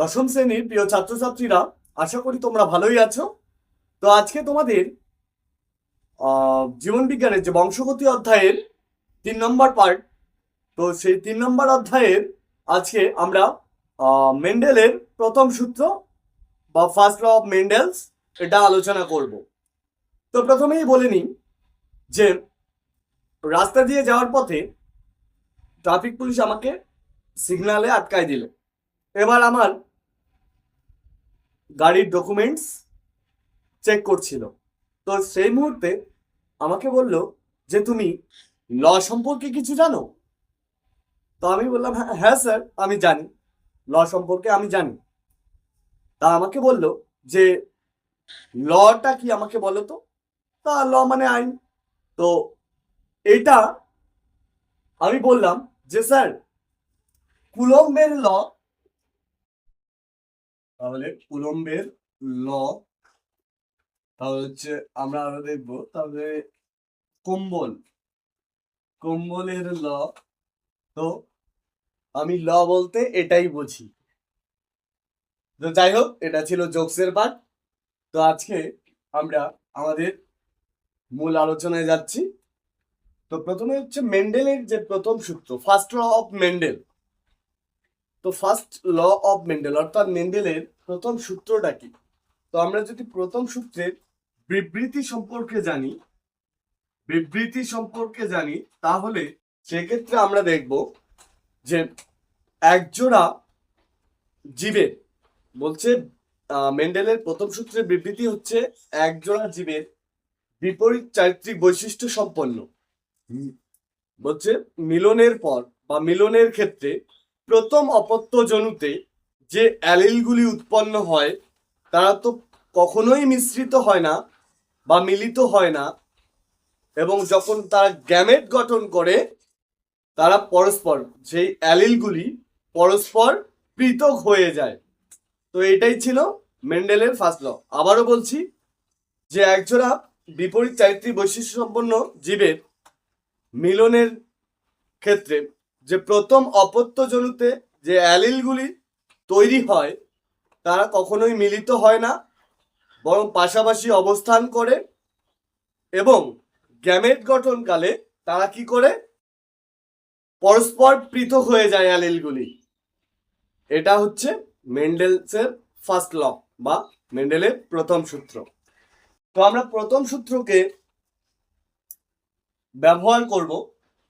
দশম শ্রেণির প্রিয় ছাত্রছাত্রীরা, আশা করি তোমরা ভালোই আছো। তো আজকে তোমাদের জীবন বিজ্ঞানের যে বংশগতি অধ্যায়ের তিন নম্বর পার্ট তো সেই তিন নম্বর অধ্যায়ের আজকে আমরা মেন্ডেলের প্রথম সূত্র বা ফার্স্ট ল অফ মেন্ডেলস এটা আলোচনা করব। তো প্রথমেই বলে নিই যে, রাস্তা দিয়ে যাওয়ার পথে ট্রাফিক পুলিশ আমাকে সিগনালে আটকায় দিল। এবার আমার গাড়ির ডকুমেন্টস চেক করছিল। তো সেই মুহূর্তে আমাকে বলল যে, তুমি ল সম্পর্কে কিছু জানো? তো আমি বললাম, "হ্যাঁ- স্যার আমি জানি। ল সম্পর্কে আমি জানি। তা আমাকে বলল যে, লটা কি আমাকে বলো তো? তা ল মানে আইন। তো এটা আমি বললাম যে, স্যার, কুলম্বের ল তাহলে কুলম্বের ল। তাহলে হচ্ছে আমরা আরও দেখব, তাহলে কম্বল। কম্বলের ল। তো আমি ল বলতে এটাই বুঝি। তো যাই হোক, এটা ছিল জোকসের পার্ট তো আজকে আমরা আমাদের মূল আলোচনায় যাচ্ছি। তো প্রথমে হচ্ছে মেন্ডেলের যে প্রথম সূত্র, ফার্স্ট ল অফ মেন্ডেল। তো ফার্স্ট ল অফ মেন্ডেল অর্থাৎ মেন্ডেলের প্রথম সূত্রটা কি? তো আমরা যদি প্রথম সূত্রের বিবৃতি সম্পর্কে জানি বিবৃতি সম্পর্কে জানি তাহলে সেক্ষেত্রে আমরা দেখব যে একজোড়া জীবের বলছে মেন্ডেলের প্রথম সূত্রের বিবৃতি হচ্ছে একজোড়া জীবের বিপরীত চারিত্রিক বৈশিষ্ট্য সম্পন্ন। বলছে মিলনের পর বা মিলনের ক্ষেত্রে প্রথম অপত্য জনুতে যে অ্যালিলগুলি উৎপন্ন হয়, তারা তো কখনোই মিশ্রিত হয় না বা মিলিত হয় না এবং যখন তারা গ্যামেট গঠন করে, তারা পরস্পর সেই অ্যালিলগুলি পরস্পর পৃথক হয়ে যায়। তো এটাই ছিল মেন্ডেলের ফার্স্ট ল। আবারও বলছি যে একজোড়া বিপরীত চারিত্রিক বৈশিষ্ট্য সম্পন্ন জীবের মিলনের ক্ষেত্রে যে প্রথম অপত্যজনুতে যে অ্যালিলগুলি তৈরি হয়, তারা কখনোই মিলিত হয় না, বরং পাশাপাশি অবস্থান করে এবং গ্যামেট গঠনকালে তারা কি করে? পরস্পর পৃথক হয়ে যায় অ্যালিলগুলি। এটা হচ্ছে মেন্ডেলসের ফার্স্ট ল বা মেন্ডেলের প্রথম সূত্র। তো আমরা প্রথম সূত্রকে ব্যবহার করব।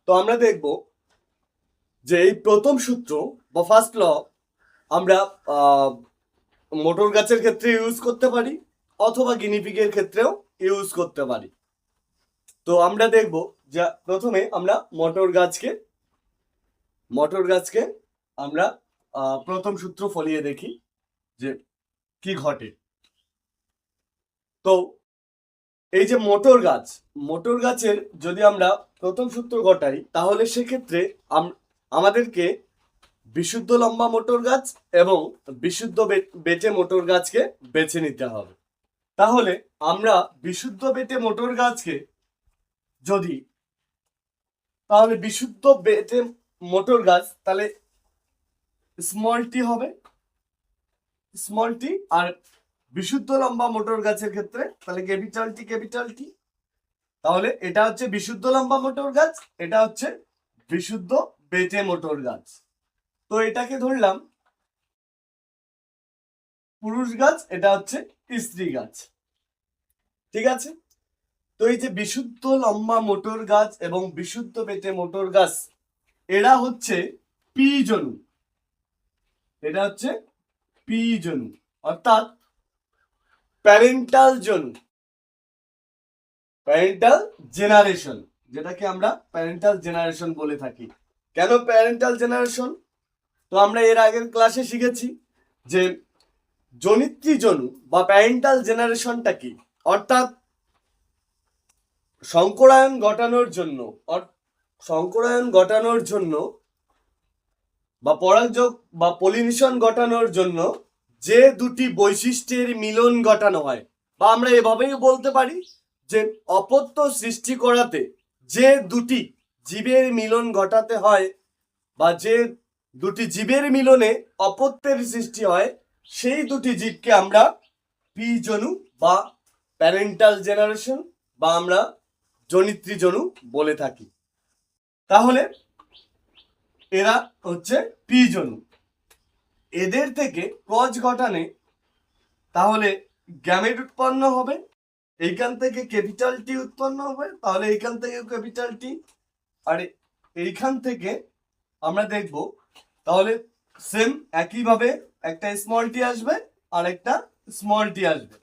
তো আমরা দেখব যে এই প্রথম সূত্র বা ফার্স্ট ল আমরা মোটর গাছের ক্ষেত্রে ইউজ করতে পারি অথবা গিনিপিগের ক্ষেত্রেও ইউজ করতে পারি। তো আমরা দেখব যে প্রথমে আমরা মটর গাছকে মটর গাছকে আমরা প্রথম সূত্র ফলিয়ে দেখি যে কি ঘটে। তো এই যে মোটর গাছ, মোটর গাছের যদি আমরা প্রথম সূত্র ঘটাই তাহলে সেক্ষেত্রে আমাদেরকে বিশুদ্ধ লম্বা মোটর গাছ এবং বিশুদ্ধ বেটে মোটর গাছকে বেছে নিতে হবে। তাহলে আমরা বিশুদ্ধ বেটে মোটর গাছকে যদি, তাহলে বিশুদ্ধ বেটে মোটর গাছ, তাহলে স্মল টি হবে। স্মল টি আর বিশুদ্ধ লম্বা মোটর গাছের ক্ষেত্রে, তাহলে ক্যাপিটাল টি ক্যাপিটাল টি তাহলে এটা হচ্ছে বিশুদ্ধ লম্বা মোটর গাছ, এটা হচ্ছে বিশুদ্ধ বেটে মোটর গাছ। তো এটাকে ধরলাম পুরুষ গাছ, এটা হচ্ছে স্ত্রী গাছ। ঠিক আছে? তো এই যে বিশুদ্ধ লম্বা মোটর গাছ এবং বিশুদ্ধ বেটে মোটর গাছ, এরা হচ্ছে পি জনু এটা হচ্ছে পি জনু অর্থাৎ প্যারেন্টাল জনু। প্যারেন্টাল জেনারেশন, যেটাকে আমরা প্যারেন্টাল জেনারেশন বলে থাকি। কেন প্যারেন্টাল জেনারেশন তো আমরা এর আগের ক্লাসে শিখেছি যে জনিত্রী জনু বা প্যারেন্টাল জেনারেশনটা কি? অর্থাৎ সংকরায়ন ঘটানোর জন্য সংকরায়ন ঘটানোর জন্য বা পরাগযোগ বা পলিনেশন ঘটানোর জন্য যে দুটি বৈশিষ্ট্যের মিলন ঘটানো হয়, বা আমরা এভাবেই বলতে পারি যে অপত্য সৃষ্টি করাতে যে দুটি জীবের মিলন ঘটাতে হয় বা যে দুটি জীবের মিলনে অপত্যের সৃষ্টি হয়, সেই দুটি জীবকে আমরা পি জনু বা প্যারেন্টাল জেনারেশন বা আমরা জনিত্রী জনু বলে থাকি। তাহলে এরা হচ্ছে পি জনু এদের থেকে ক্রস ঘটানে তাহলে গ্যামেট উৎপন্ন হবে, এইখান থেকে ক্যাপিটাল টি উৎপন্ন হবে, তাহলে এইখান থেকে ক্যাপিটাল টি আর, এইখান থেকে আমরা দেখব, তাহলে সেম একইভাবে একটা স্মল টি আসবে আর একটা স্মল টি আসবে।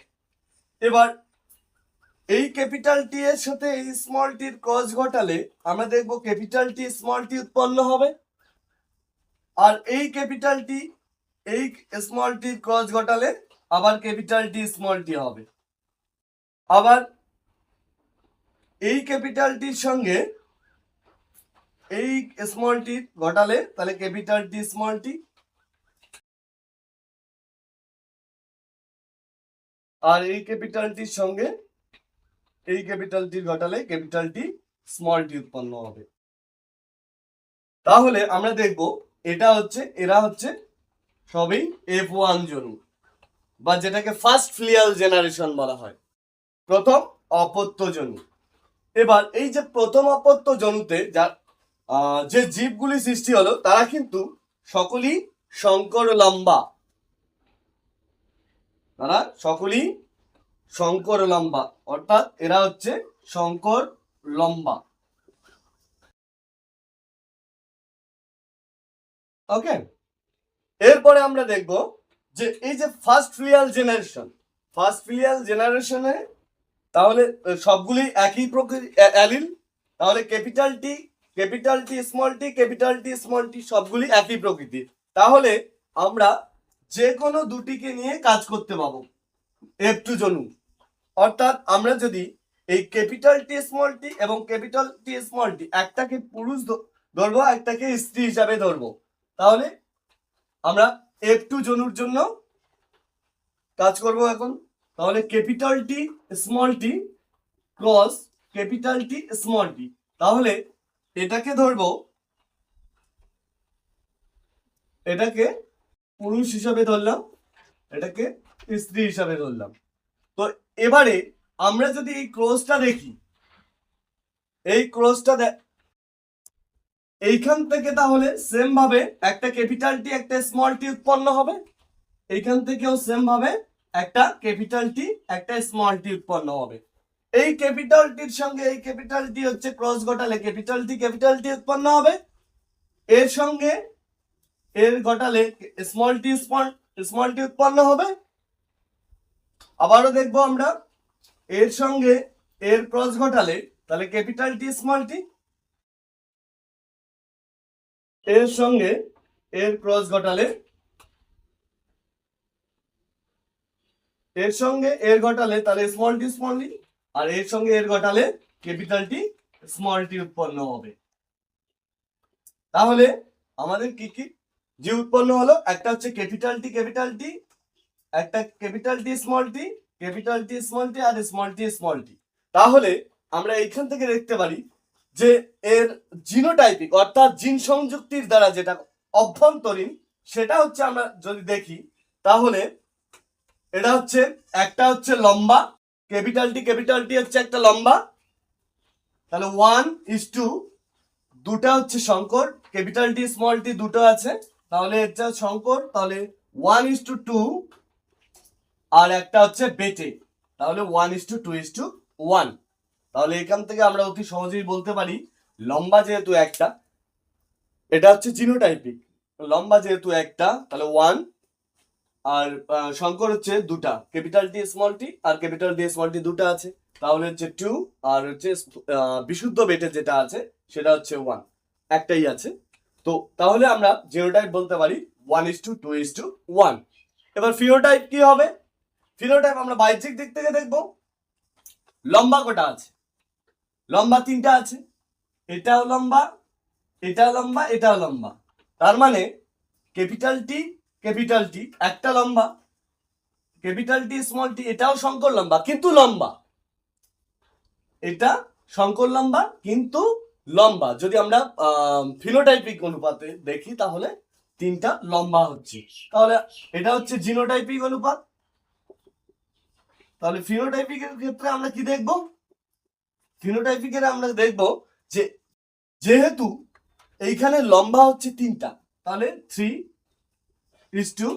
এবার এই ক্যাপিটাল টি এর সাথে এই স্মল টির ঘটালে আমরা দেখব ক্যাপিটাল টি স্মল টি উৎপন্ন হবে। আর এই ক্যাপিটাল টি এই স্মল টি ক্রস ঘটালে আবার ক্যাপিটাল টি স্মল টি হবে। আবার এই ক্যাপিটাল টির সঙ্গে এই স্মল টি ঘটালে তাহলে ক্যাপিটাল টি স্মল টি আর এই ক্যাপিটাল টির সঙ্গে এই ক্যাপিটাল টি ঘটালে ক্যাপিটাল টি স্মল টি উৎপন্ন হবে। তাহলে আমরা দেখব এটা হচ্ছে, এরা হচ্ছে সবই এফ ওয়ান জনু বা যেটাকে ফার্স্ট ফ্লিয়াল জেনারেশন বলা হয়। প্রথম অপত্য জনু। এবার এই যে প্রথম অপত্য জনুতে যার যে জীবগুলি সৃষ্টি হলো, তারা কিন্তু সকলেই শঙ্কর লম্বা। তারা সকলেই শঙ্কর লম্বা। অর্থাৎ এরা হচ্ছে শঙ্কর লম্বা। ওকে এরপরে আমরা দেখব যে এই যে first filial generation first filial জেনারেশনে তাহলে সবগুলি একই প্রকৃতি অ্যালিল, তাহলে capital T capital T, small T, capital T, small T, সবগুলি একই প্রকৃতির। তাহলে আমরা যে কোনো দুটিকে নিয়ে কাজ করতে পাবো। এফ টু জনু অর্থাৎ আমরা যদি এই ক্যাপিটাল টি, স্মল টি এবং ক্যাপিটাল টি, স্মল টি একটাকে পুরুষ ধরবো, একটাকে স্ত্রী হিসাবে ধরবো। তাহলে আমরা এফ টু জনুর জন্য কাজ করব এখন। তাহলে capital T, small T, cross capital T, small T. তাহলে এটাকে ধরবো, এটাকে পুরুষ হিসাবে ধরলাম, এটাকে স্ত্রী হিসাবে ধরলাম। তো এবারে আমরা যদি এই ক্রসটা দেখি, এই ক্রসটা এইখান থেকে তাহলে সেম ভাবে একটা ক্যাপিটাল টি একটা স্মল টি উৎপন্ন হবে। এইখান থেকেও সেম ভাবে একটা ক্যাপিটাল টি একটা স্মল টি উৎপন্ন হবে। এই ক্যাপিটাল টির সঙ্গে, এই ক্যাপিটাল টি হচ্ছে ক্রস ঘটালে ক্যাপিটাল টি ক্যাপিটাল টি উৎপন্ন হবে। এর সঙ্গে এর ঘটালে small T small small T উৎপন্ন হবে। আবারও দেখব আমরা, এর সঙ্গে এর ক্রস ঘটালে, তাহলে ক্যাপিটাল টি স্মল টি এর সঙ্গে এর ক্রস ঘটালে, এর সঙ্গে এর ঘটালে, তাহলে স্মল টি স্মল টি আর এর সঙ্গে এর ঘটালে ক্যাপিটাল টি স্মল টি উৎপন্ন হবে। তাহলে আমাদের কি কি? যে উৎপন্ন হলো, একটা হচ্ছে ক্যাপিটাল টি ক্যাপিটাল টি একটা capital T small T small T আর স্মল টি স্মল টি তাহলে আমরা এইখান থেকে দেখতে পারি যে এর জিনোটাইপিক অর্থাৎ জিন সংযুক্তির দ্বারা যেটা অভ্যন্তরীণ, সেটা হচ্ছে আমরা যদি দেখি, তাহলে এটা হচ্ছে, একটা হচ্ছে লম্বা ক্যাপিটাল টি ক্যাপিটাল টি হচ্ছে একটা লম্বা। তাহলে ওয়ান ইস টু দুটা হচ্ছে শঙ্কর ক্যাপিটাল টি স্মল টি দুটো আছে। তাহলে এটা শঙ্কর, তাহলে ওয়ান ইস টু টু আর একটা হচ্ছে বেটে। তাহলে one is two two is two one তাহলে এখান থেকে আমরা অতি সহজেই বলতে পারি, লম্বা যেহেতু একটা, এটা হচ্ছে জিনোটাইপিক লম্বা যেহেতু একটা, তাহলে ওয়ান আর শঙ্কর হচ্ছে দুটা। ক্যাপিটাল টি স্মল টি আর ক্যাপিটাল ডি স্মল টি দুটো আছে। তাহলে হচ্ছে টু আর হচ্ছে বিশুদ্ধ বেটে যেটা আছে, সেটা হচ্ছে ওয়ান একটাই আছে। তো তাহলে আমরা জিনোটাইপ বলতে পারি one is two two is two one এবার ফিনোটাইপ কি হবে? ফিনোটাইপ আমরা বাহ্যিক দিক থেকে দেখব। লম্বা কটা আছে? লম্বা তিনটা আছে। এটাও লম্বা এটাও লম্বা এটাও লম্বা। তার মানে ক্যাপিটাল টি ক্যাপিটাল টি একটা লম্বা। ক্যাপিটাল টি স্মল টি এটাও শঙ্কর লম্বা, কিন্তু লম্বা। এটা শঙ্কর লম্বা, কিন্তু লম্বা। যদি আমরা ফিনোটাইপিক অনুপাতে দেখি, তাহলে তিনটা লম্বা হচ্ছে। তাহলে এটা হচ্ছে জিনোটাইপিক অনুপাত। তাহলে ফিনোটাইপিকের ক্ষেত্রে আমরা কি দেখব? ফিনোটাইপিকের আমরা দেখব যে, যেহেতু এইখানে লম্বা হচ্ছে তিনটা, তাহলে থ্রি ইস টু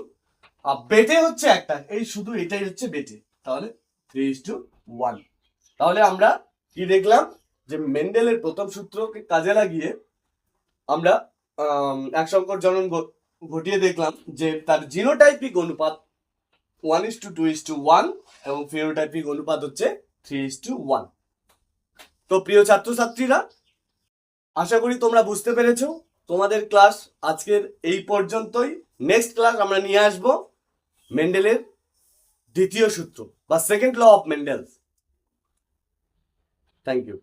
বেটে হচ্ছে একটা, এই শুধু এটাই হচ্ছে বেটে তাহলে থ্রি ইস টু ওয়ান তাহলে আমরা কি দেখলাম? যে মেন্ডেলের প্রথম সূত্রকে কাজে লাগিয়ে আমরা এক সংকর জনন ঘটিয়ে দেখলাম যে তার জিনোটাইপিক অনুপাত one is two two is two one এবং ফিনোটাইপিক অনুপাত হচ্ছে থ্রি ইস টু ওয়ান তো প্রিয় ছাত্রছাত্রীরা, আশা করি তোমরা বুঝতে পেরেছ। তোমাদের ক্লাস আজকের এই পর্যন্তই। নেক্সট ক্লাস আমরা নিয়ে আসব মেন্ডেলের দ্বিতীয় সূত্র বা second law of Mendel's thank you